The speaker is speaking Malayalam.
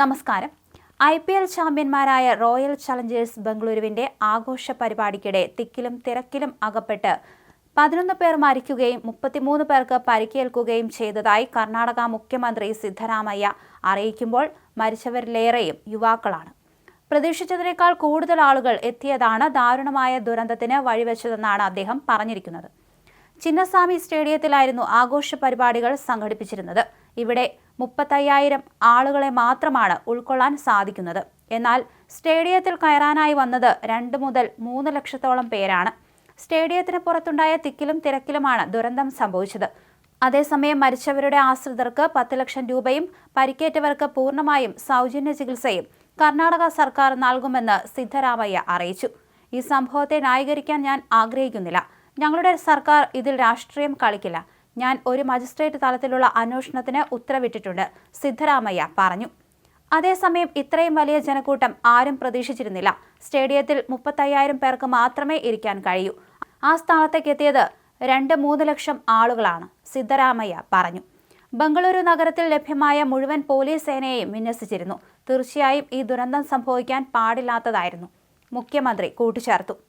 നമസ്കാരം. ഐ പി എൽ ചാമ്പ്യന്മാരായ റോയൽ ചലഞ്ചേഴ്സ് ബംഗളൂരുവിന്റെ ആഘോഷ പരിപാടിക്കിടെ തിക്കിലും തിരക്കിലും അകപ്പെട്ട് പതിനൊന്ന് പേർ മരിക്കുകയും മുപ്പത്തിമൂന്ന് പേർക്ക് പരിക്കേൽക്കുകയും ചെയ്തതായി കർണാടക മുഖ്യമന്ത്രി സിദ്ധരാമയ്യ അറിയിക്കുമ്പോൾ മരിച്ചവരിലേറെയും യുവാക്കളാണ്. പ്രതീക്ഷിച്ചതിനേക്കാൾ കൂടുതൽ ആളുകൾ എത്തിയതാണ് ദാരുണമായ ദുരന്തത്തിന് വഴിവെച്ചതെന്നാണ് അദ്ദേഹം പറഞ്ഞിരിക്കുന്നത്. ചിന്നസ്വാമി സ്റ്റേഡിയത്തിലായിരുന്നു ആഘോഷ പരിപാടികൾ സംഘടിപ്പിച്ചിരുന്നത്. ഇവിടെ മുപ്പത്തയ്യായിരം ആളുകളെ മാത്രമാണ് ഉൾക്കൊള്ളാൻ സാധിക്കുന്നത്. എന്നാൽ സ്റ്റേഡിയത്തിൽ കയറാനായി വന്നത് രണ്ട് മുതൽ മൂന്ന് ലക്ഷത്തോളം പേരാണ്. സ്റ്റേഡിയത്തിന് പുറത്തുണ്ടായ തിക്കിലും തിരക്കിലുമാണ് ദുരന്തം സംഭവിച്ചത്. അതേസമയം മരിച്ചവരുടെ ആശ്രിതർക്ക് പത്ത് ലക്ഷം രൂപയും പരിക്കേറ്റവർക്ക് പൂർണമായും സൗജന്യ ചികിത്സയും കർണാടക സർക്കാർ നൽകുമെന്ന് സിദ്ധരാമയ്യ അറിയിച്ചു. ഈ സംഭവത്തെ ന്യായീകരിക്കാൻ ഞാൻ ആഗ്രഹിക്കുന്നില്ല. ഞങ്ങളുടെ സർക്കാർ ഇതിൽ രാഷ്ട്രീയം കളിക്കില്ല. ഞാൻ ഒരു മജിസ്ട്രേറ്റ് തലത്തിലുള്ള അന്വേഷണത്തിന് ഉത്തരവിട്ടിട്ടുണ്ട് സിദ്ധരാമയ്യ പറഞ്ഞു. അതേസമയം ഇത്രയും വലിയ ജനക്കൂട്ടം ആരും പ്രതീക്ഷിച്ചിരുന്നില്ല. സ്റ്റേഡിയത്തിൽ മുപ്പത്തയ്യായിരം പേർക്ക് മാത്രമേ ഇരിക്കാൻ കഴിയൂ. ആ സ്ഥാനത്തേക്ക് എത്തിയത് രണ്ട് മൂന്ന് ലക്ഷം ആളുകളാണ് സിദ്ധരാമയ്യ പറഞ്ഞു. ബംഗളൂരു നഗരത്തിൽ ലഭ്യമായ മുഴുവൻ പോലീസ് സേനയെയും വിന്യസിച്ചിരുന്നു. തീർച്ചയായും ഈ ദുരന്തം സംഭവിക്കാൻ പാടില്ലാത്തതായിരുന്നു. മുഖ്യമന്ത്രി കൂട്ടിച്ചേർത്തു